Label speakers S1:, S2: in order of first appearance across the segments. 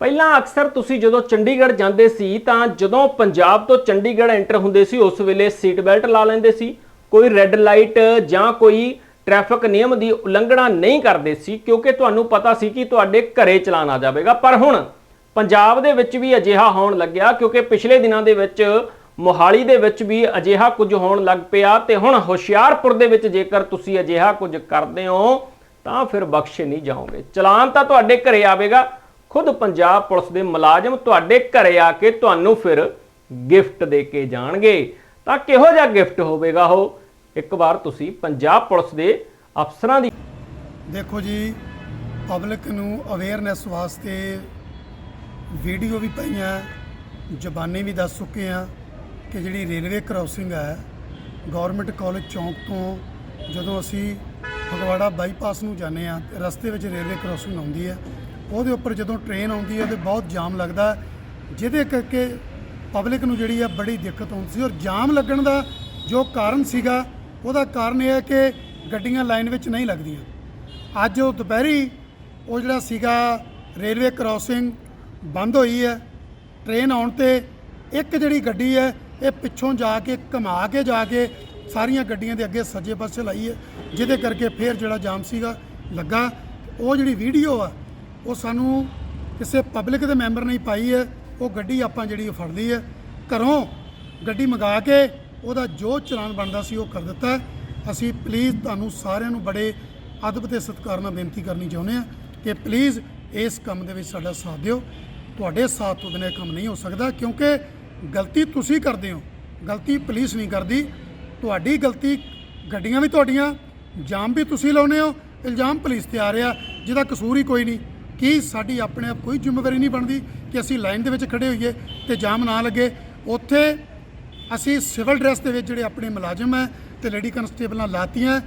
S1: ਪਹਿਲਾਂ ਅਕਸਰ ਤੁਸੀਂ ਜਦੋਂ ਚੰਡੀਗੜ੍ਹ ਜਾਂਦੇ ਸੀ ਤਾਂ ਜਦੋਂ ਪੰਜਾਬ ਤੋਂ ਚੰਡੀਗੜ੍ਹ ਐਂਟਰ ਹੁੰਦੇ ਸੀ, ਉਸ ਵੇਲੇ ਸੀਟ ਬੈਲਟ ਲਾ ਲੈਂਦੇ ਸੀ। ਕੋਈ ਰੈੱਡ ਲਾਈਟ ਜਾਂ ਕੋਈ ਟ੍ਰੈਫਿਕ ਨਿਯਮ ਦੀ ਉਲੰਘਣਾ ਨਹੀਂ ਕਰਦੇ ਸੀ, ਕਿਉਂਕਿ ਤੁਹਾਨੂੰ ਪਤਾ ਸੀ ਕਿ ਤੁਹਾਡੇ ਘਰੇ ਚਲਾਨ ਆ ਜਾਵੇਗਾ। ਪਰ ਹੁਣ ਪੰਜਾਬ ਦੇ ਵਿੱਚ ਵੀ ਅਜਿਹਾ ਹੋਣ ਲੱਗਿਆ, ਕਿਉਂਕਿ ਪਿਛਲੇ ਦਿਨਾਂ ਦੇ ਵਿੱਚ ਮੋਹਾਲੀ ਦੇ ਵਿੱਚ ਵੀ ਅਜਿਹਾ ਕੁਝ ਹੋਣ ਲੱਗ ਪਿਆ ਤੇ ਹੁਣ ਹੁਸ਼ਿਆਰਪੁਰ ਦੇ ਵਿੱਚ ਜੇਕਰ ਤੁਸੀਂ ਅਜਿਹਾ ਕੁਝ ਕਰਦੇ ਹੋ, ਤਾਂ ਫਿਰ ਬਖਸ਼ੇ ਨਹੀਂ ਜਾਓਗੇ। ਚਲਾਨ ਤਾਂ ਤੁਹਾਡੇ ਘਰੇ ਆਵੇਗਾ ਖੁਦ ਪੰਜਾਬ ਪੁਲਿਸ ਦੇ ਮੁਲਾਜ਼ਮ ਤੁਹਾਡੇ ਘਰੇ ਆ ਕੇ ਤੁਹਾਨੂੰ ਫਿਰ ਗਿਫਟ ਦੇ ਕੇ ਜਾਣਗੇ। ਤਾਂ ਕਿਹੋ ਜਿਹਾ ਗਿਫਟ ਹੋਵੇਗਾ ਉਹ? ਇੱਕ ਵਾਰ ਤੁਸੀਂ ਪੰਜਾਬ ਪੁਲਿਸ ਦੇ ਅਫਸਰਾਂ ਦੀ
S2: ਦੇਖੋ ਜੀ ਪਬਲਿਕ ਨੂੰ ਅਵੇਅਰਨੈਸ ਵਾਸਤੇ ਵੀਡੀਓ ਵੀ ਪਈਆਂ, ਜ਼ਬਾਨੀ ਵੀ ਦੱਸ ਚੁੱਕੇ ਆ ਕਿ ਜਿਹੜੀ ਰੇਲਵੇ ਕ੍ਰਾਸਿੰਗ ਹੈ ਗਵਰਨਮੈਂਟ ਕਾਲਜ ਚੌਂਕ ਤੋਂ ਜਦੋਂ ਅਸੀਂ ਫਗਵਾੜਾ ਬਾਈਪਾਸ ਨੂੰ ਜਾਂਦੇ ਆ ਰਸਤੇ ਵਿੱਚ ਰੇਲਵੇ ਕ੍ਰਾਸਿੰਗ ਆਉਂਦੀ ਹੈ ਉਹਦੇ ਉੱਪਰ ਜਦੋਂ ਟ੍ਰੇਨ ਆਉਂਦੀ ਹੈ ਤੇ ਬਹੁਤ ਜਾਮ ਲੱਗਦਾ ਜਿਹਦੇ ਕਰਕੇ ਪਬਲਿਕ ਨੂੰ ਜਿਹੜੀ ਆ ਬੜੀ ਦਿੱਕਤ ਆਉਂਦੀ ਸੀ ਔਰ ਜਾਮ ਲੱਗਣ ਦਾ ਜੋ ਕਾਰਨ ਸੀਗਾ, ਉਹਦਾ ਕਾਰਨ ਇਹ ਹੈ ਕਿ ਗੱਡੀਆਂ ਲਾਈਨ ਵਿੱਚ ਨਹੀਂ ਲੱਗਦੀਆਂ। ਅੱਜ ਉਹ ਦੁਪਹਿਰੀ ਉਹ ਜਿਹੜਾ ਸੀਗਾ ਰੇਲਵੇ ਕ੍ਰਾਸਿੰਗ ਬੰਦ ਹੋਈ ਹੈ ਟ੍ਰੇਨ ਆਉਣ ਤੇ ਇੱਕ ਜਿਹੜੀ ਗੱਡੀ ਹੈ, ਇਹ ਪਿੱਛੋਂ ਜਾ ਕੇ ਘੁਮਾ ਕੇ ਜਾ ਕੇ ਸਾਰੀਆਂ ਗੱਡੀਆਂ ਦੇ ਅੱਗੇ ਸੱਜੇ ਪਾਸੇ ਲਾਈ ਹੈ, ਜਿਹਦੇ ਕਰਕੇ ਫੇਰ ਜਿਹੜਾ ਜਾਮ ਸੀਗਾ, ਲੱਗਾ। ਉਹ ਜਿਹੜੀ ਵੀਡੀਓ ਆ ਉਹ ਸਾਨੂੰ ਕਿਸੇ ਪਬਲਿਕ ਦੇ ਮੈਂਬਰ ਨੇ ਪਾਈ ਹੈ। ਉਹ ਗੱਡੀ ਆਪਾਂ ਜਿਹੜੀ ਉਹ ਫੜ ਲਈ ਹੈ। ਘਰੋਂ ਗੱਡੀ ਮੰਗਾ ਕੇ ਉਹਦਾ ਜੋ ਚਲਾਨ ਬਣਦਾ ਸੀ ਉਹ ਕਰ ਦਿੱਤਾ ਅਸੀਂ ਪਲੀਜ਼ ਤੁਹਾਨੂੰ ਸਾਰਿਆਂ ਨੂੰ ਬੜੇ ਅਦਬ ਤੇ ਸਤਿਕਾਰ ਨਾਲ ਬੇਨਤੀ ਕਰਨੀ ਚਾਹੁੰਦੇ ਹਾਂ ਕਿ ਪਲੀਜ਼ ਇਸ ਕੰਮ ਦੇ ਵਿੱਚ ਸਾਡਾ ਸਾਥ ਦਿਓ। ਤੁਹਾਡੇ ਸਾਥ ਤੋਂ ਬਿਨਾਂ ਕੰਮ ਨਹੀਂ ਹੋ ਸਕਦਾ ਕਿਉਂਕਿ ਗਲਤੀ ਤੁਸੀਂ ਕਰਦੇ ਹੋ। ਗਲਤੀ ਪੁਲਿਸ ਨਹੀਂ ਕਰਦੀ। ਤੁਹਾਡੀ ਗਲਤੀ ਗੱਡੀਆਂ ਵੀ ਤੁਹਾਡੀਆਂ, ਜਾਮ ਵੀ ਤੁਸੀਂ ਲਾਉਂਦੇ ਹੋ। ਇਲਜ਼ਾਮ ਪੁਲਿਸ ਤੇ ਆ ਰਿਹਾ। ਜਿਹਦਾ ਕਸੂਰ ਹੀ ਕੋਈ ਨਹੀਂ। ਕੀ ਸਾਡੀ ਆਪਣੇ ਆਪ ਕੋਈ ਜ਼ਿੰਮੇਵਾਰੀ ਨਹੀਂ ਬਣਦੀ ਕਿ ਅਸੀਂ ਲਾਈਨ ਦੇ ਵਿੱਚ ਖੜੇ ਹੋਈਏ ਤੇ ਜਾਮ ਨਾ ਲੱਗੇ? ਉੱਥੇ ਅਸੀਂ ਸਿਵਲ ਡਰੈਸ ਦੇ ਵਿੱਚ ਜਿਹੜੇ ਆਪਣੇ ਮੁਲਾਜ਼ਮ ਹੈ ਤੇ ਲੇਡੀ ਕਨਸਟੇਬਲਾਂ ਲਾਤੀਆਂ।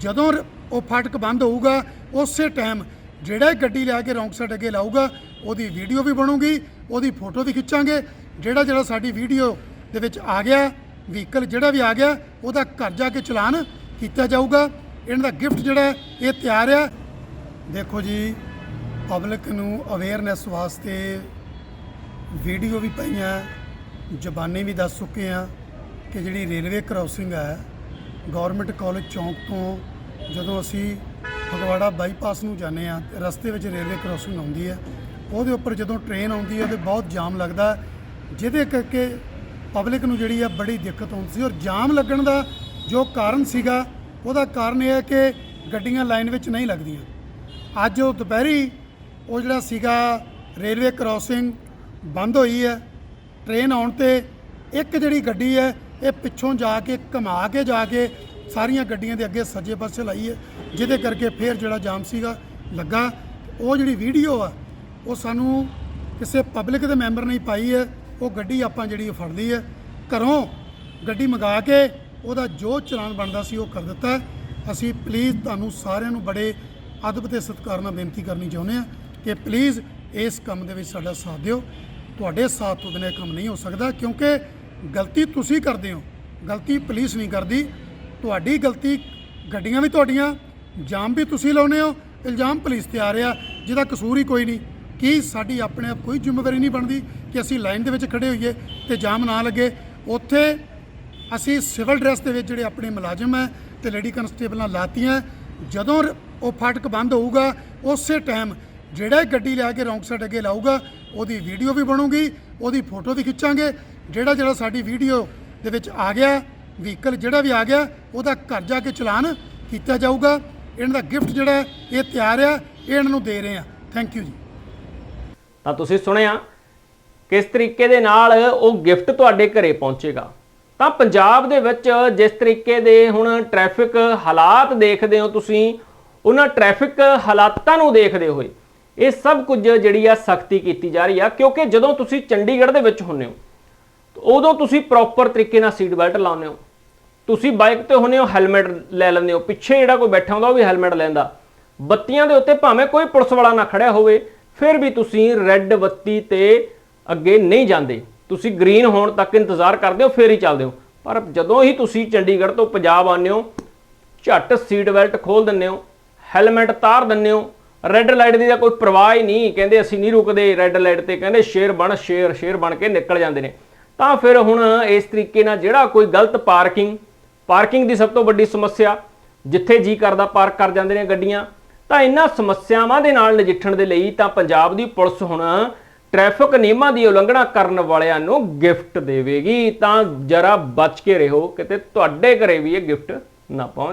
S2: ਜਦੋਂ ਉਹ ਫਾਟਕ ਬੰਦ ਹੋਊਗਾ, ਉਸੇ ਟਾਈਮ ਜਿਹੜਾ ਗੱਡੀ ਲਿਆ ਕੇ ਰੌਂਗ ਸਾਈਡ ਅੱਗੇ ਲਾਊਗਾ, ਉਹਦੀ ਵੀਡੀਓ ਵੀ ਬਣੂਗੀ, ਉਹਦੀ ਫੋਟੋ ਵੀ ਖਿੱਚਾਂਗੇ। ਜਿਹੜਾ ਜਿਹੜਾ ਸਾਡੀ ਵੀਡੀਓ ਦੇ ਵਿੱਚ ਆ ਗਿਆ ਵਹੀਕਲ ਜਿਹੜਾ ਵੀ ਆ ਗਿਆ, ਉਹਦਾ ਘਰ ਜਾ ਕੇ ਚਲਾਨ ਕੀਤਾ ਜਾਊਗਾ। ਇਹਨਾਂ ਦਾ ਗਿਫਟ ਜਿਹੜਾ ਇਹ ਤਿਆਰ ਆ। ਦੇਖੋ ਜੀ ਪਬਲਿਕ ਨੂੰ ਅਵੇਅਰਨੈਸ ਵਾਸਤੇ ਵੀਡੀਓ ਵੀ ਪਈਆਂ, ਜ਼ਬਾਨੀ ਵੀ ਦੱਸ ਚੁੱਕੇ ਆ ਕਿ ਜਿਹੜੀ ਰੇਲਵੇ ਕ੍ਰਾਸਿੰਗ ਹੈ ਗਵਰਨਮੈਂਟ ਕਾਲਜ ਚੌਂਕ ਤੋਂ ਜਦੋਂ ਅਸੀਂ ਫਗਵਾੜਾ ਬਾਈਪਾਸ ਨੂੰ ਜਾਂਦੇ ਆ ਰਸਤੇ ਵਿੱਚ ਰੇਲਵੇ ਕ੍ਰਾਸਿੰਗ ਆਉਂਦੀ ਹੈ, ਉਹਦੇ ਉੱਪਰ ਜਦੋਂ ਟ੍ਰੇਨ ਆਉਂਦੀ ਹੈ ਤੇ ਬਹੁਤ ਜਾਮ ਲੱਗਦਾ ਜਿਹਦੇ ਕਰਕੇ ਪਬਲਿਕ ਨੂੰ ਜਿਹੜੀ ਆ ਬੜੀ ਦਿੱਕਤ ਆਉਂਦੀ ਸੀ ਔਰ ਜਾਮ ਲੱਗਣ ਦਾ ਜੋ ਕਾਰਨ ਸੀਗਾ, ਉਹਦਾ ਕਾਰਨ ਇਹ ਹੈ ਕਿ ਗੱਡੀਆਂ ਲਾਈਨ ਵਿੱਚ ਨਹੀਂ ਲੱਗਦੀਆਂ। ਅੱਜ ਉਹ ਦੁਪਹਿਰੀ ਉਹ ਜਿਹੜਾ ਸੀਗਾ ਰੇਲਵੇ ਕ੍ਰਾਸਿੰਗ ਬੰਦ ਹੋਈ ਹੈ। ਟ੍ਰੇਨ ਆਉਣ ਤੇ ਇੱਕ ਜਿਹੜੀ ਗੱਡੀ ਹੈ, ਇਹ ਪਿੱਛੋਂ ਜਾ ਕੇ ਘੁਮਾ ਕੇ ਜਾ ਕੇ ਸਾਰੀਆਂ ਗੱਡੀਆਂ ਦੇ ਅੱਗੇ ਸੱਜੇ ਪਾਸੇ ਲਾਈ ਹੈ, ਜਿਹਦੇ ਕਰਕੇ ਫੇਰ ਜਿਹੜਾ ਜਾਮ ਸੀਗਾ, ਲੱਗਾ। ਉਹ ਜਿਹੜੀ ਵੀਡੀਓ ਆ, ਉਹ ਸਾਨੂੰ ਕਿਸੇ ਪਬਲਿਕ ਦੇ ਮੈਂਬਰ ਨਹੀਂ ਪਾਈ ਹੈ। ਉਹ ਗੱਡੀ ਆਪਾਂ ਜਿਹੜੀ ਉਹ ਫੜ ਲਈ ਹੈ। ਘਰੋਂ ਗੱਡੀ ਮੰਗਾ ਕੇ ਉਹਦਾ ਜੋ ਚਲਾਨ ਬਣਦਾ ਸੀ ਉਹ ਕਰ ਦਿੱਤਾ। ਅਸੀਂ ਪਲੀਜ਼ ਤੁਹਾਨੂੰ ਸਾਰਿਆਂ ਨੂੰ ਬੜੇ ਅਦਬ ਤੇ ਸਤਿਕਾਰ ਨਾਲ ਬੇਨਤੀ ਕਰਨੀ ਚਾਹੁੰਦੇ ਹਾਂ। ਕਿ ਪਲੀਜ਼ ਇਸ ਕੰਮ ਦੇ ਵਿੱਚ ਸਾਡਾ ਸਾਥ ਦਿਓ। ਤੁਹਾਡੇ ਸਾਥ ਤੋਂ ਬਿਨਾਂ ਇਹ ਕੰਮ ਨਹੀਂ ਹੋ ਸਕਦਾ ਕਿਉਂਕਿ ਗਲਤੀ ਤੁਸੀਂ ਕਰਦੇ ਹੋ। ਗਲਤੀ ਪੁਲਿਸ ਨਹੀਂ ਕਰਦੀ। ਤੁਹਾਡੀ ਗਲਤੀ ਗੱਡੀਆਂ ਵੀ ਤੁਹਾਡੀਆਂ, ਜਾਮ ਵੀ ਤੁਸੀਂ ਲਾਉਂਦੇ ਹੋ, ਇਲਜ਼ਾਮ ਪੁਲਿਸ ਤੇ ਆ ਰਿਹਾ, ਜਿਹਦਾ ਕਸੂਰ ਹੀ ਕੋਈ ਨਹੀਂ। ਕੀ ਸਾਡੀ ਆਪਣੇ ਆਪ ਕੋਈ ਜ਼ਿੰਮੇਵਾਰੀ ਨਹੀਂ ਬਣਦੀ ਕਿ ਅਸੀਂ ਲਾਈਨ ਦੇ ਵਿੱਚ ਖੜੇ ਹੋਈਏ ਤੇ ਜਾਮ ਨਾ ਲੱਗੇ? ਉੱਥੇ ਅਸੀਂ ਸਿਵਲ ਡਰੈਸ ਦੇ ਵਿੱਚ ਜਿਹੜੇ ਆਪਣੇ ਮੁਲਾਜ਼ਮ ਹੈ ਤੇ ਲੇਡੀ ਕਨਸਟੇਬਲਾਂ ਲਾਤੀਆਂ। ਜਦੋਂ ਉਹ ਫਾਟਕ ਬੰਦ ਹੋਊਗਾ, ਉਸੇ ਟਾਈਮ ਜਿਹੜਾ ਗੱਡੀ ਲਿਆ ਕੇ ਰੌਂਗ ਸਾਈਡ ਅੱਗੇ ਲਾਊਗਾ, ਉਹਦੀ ਵੀਡੀਓ ਵੀ ਬਣੂਗੀ, ਉਹਦੀ ਫੋਟੋ ਵੀ ਖਿੱਚਾਂਗੇ। ਜਿਹੜਾ ਜਿਹੜਾ ਸਾਡੀ ਵੀਡੀਓ ਦੇ ਵਿੱਚ ਆ ਗਿਆ ਵਹੀਕਲ ਜਿਹੜਾ ਵੀ ਆ ਗਿਆ, ਉਹਦਾ ਘਰ ਜਾ ਕੇ ਚਲਾਨ ਕੀਤਾ ਜਾਊਗਾ। ਇਹਨਾਂ ਦਾ ਗਿਫਟ ਜਿਹੜਾ ਇਹ ਤਿਆਰ ਆ, ਇਹ ਇਹਨਾਂ ਨੂੰ ਦੇ ਰਹੇ ਆ। ਥੈਂਕ ਯੂ ਜੀ।
S1: ਤਾਂ ਤੁਸੀਂ ਸੁਣਿਆ, ਕਿਸ ਤਰੀਕੇ ਦੇ ਨਾਲ ਉਹ ਗਿਫਟ ਤੁਹਾਡੇ ਘਰੇ ਪਹੁੰਚੇਗਾ। ਤਾਂ ਪੰਜਾਬ ਦੇ ਵਿੱਚ ਜਿਸ ਤਰੀਕੇ ਦੇ ਹੁਣ ਟ੍ਰੈਫਿਕ ਹਾਲਾਤ ਦੇਖਦੇ ਹੋ ਤੁਸੀਂ, ਉਹਨਾਂ ਟ੍ਰੈਫਿਕ ਹਾਲਾਤਾਂ ਨੂੰ ਦੇਖਦੇ ਹੋਏ ਇਹ ਸਭ ਕੁਝ ਜਿਹੜੀ ਆ ਸਖਤੀ ਕੀਤੀ ਜਾ ਰਹੀ ਆ, ਕਿਉਂਕਿ ਜਦੋਂ ਤੁਸੀਂ ਚੰਡੀਗੜ੍ਹ ਦੇ ਵਿੱਚ ਹੁੰਨੇ ਹੋ ਉਦੋਂ ਤੁਸੀਂ ਪ੍ਰੋਪਰ ਤਰੀਕੇ ਨਾਲ ਸੀਟ ਬੈਲਟ ਲਾਉਂਦੇ ਹੋ। ਤੁਸੀਂ ਬਾਈਕ ਤੇ ਹੁੰਨੇ ਹੋ ਹੈਲਮਟ ਲੈ ਲੈਂਦੇ ਹੋ। ਪਿੱਛੇ ਜਿਹੜਾ ਕੋਈ ਬੈਠਾ ਹੁੰਦਾ, ਉਹ ਵੀ ਹੈਲਮਟ ਲੈਂਦਾ। ਬੱਤੀਆਂ ਦੇ ਉੱਤੇ ਭਾਵੇਂ ਕੋਈ ਪੁਲਿਸ ਵਾਲਾ ਨਾ ਖੜਿਆ ਹੋਵੇ, ਫਿਰ ਵੀ ਤੁਸੀਂ ਰੈੱਡ ਬੱਤੀ ਤੇ ਅੱਗੇ ਨਹੀਂ ਜਾਂਦੇ। ਤੁਸੀਂ ਗ੍ਰੀਨ ਹੋਣ ਤੱਕ ਇੰਤਜ਼ਾਰ ਕਰਦੇ ਹੋ, ਫਿਰ ਹੀ ਚੱਲਦੇ ਹੋ। ਪਰ ਜਦੋਂ ਹੀ ਤੁਸੀਂ ਚੰਡੀਗੜ੍ਹ ਤੋਂ ਪੰਜਾਬ ਆਉਂਦੇ ਹੋ, ਝੱਟ ਸੀਟ ਬੈਲਟ ਖੋਲ ਦਿੰਦੇ ਹੋ ਹੈਲਮਟ ਤਾਰ ਦਿੰਦੇ ਹੋ ਰੈੱਡ ਲਾਈਟ ਦੀ ਤਾਂ ਕੋਈ ਪਰਵਾਹ ਹੀ ਨਹੀਂ। ਕਹਿੰਦੇ ਅਸੀਂ ਨਹੀਂ ਰੁਕਦੇ ਰੈੱਡ ਲਾਈਟ ਤੇ। ਕਹਿੰਦੇ ਸ਼ੇਰ ਬਣ ਸ਼ੇਰ ਸ਼ੇਰ ਬਣ ਕੇ ਨਿਕਲ ਜਾਂਦੇ ਨੇ। ਤਾਂ ਫਿਰ ਹੁਣ ਇਸ ਤਰੀਕੇ ਨਾਲ ਜਿਹੜਾ ਕੋਈ ਗਲਤ ਪਾਰਕਿੰਗ ਪਾਰਕਿੰਗ ਦੀ ਸਭ ਤੋਂ ਵੱਡੀ ਸਮੱਸਿਆ, ਜਿੱਥੇ ਜੀ ਕਰਦਾ ਪਾਰਕ ਕਰ ਜਾਂਦੇ ਨੇ ਗੱਡੀਆਂ, ਤਾਂ ਇਹਨਾਂ ਸਮੱਸਿਆਵਾਂ ਦੇ ਨਾਲ ਨਜਿੱਠਣ ਦੇ ਲਈ ਤਾਂ ਪੰਜਾਬ ਦੀ ਪੁਲਿਸ ਹੁਣ ਟ੍ਰੈਫਿਕ ਨਿਯਮਾਂ ਦੀ ਉਲੰਘਣਾ ਕਰਨ ਵਾਲਿਆਂ ਨੂੰ ਗਿਫਟ ਦੇਵੇਗੀ। ਤਾਂ ਜਰਾ ਬਚ ਕੇ ਰਹੋ, ਕਿਤੇ ਤੁਹਾਡੇ ਘਰੇ ਵੀ ਇਹ ਗਿਫਟ ਨਾ ਪਹੁੰਚ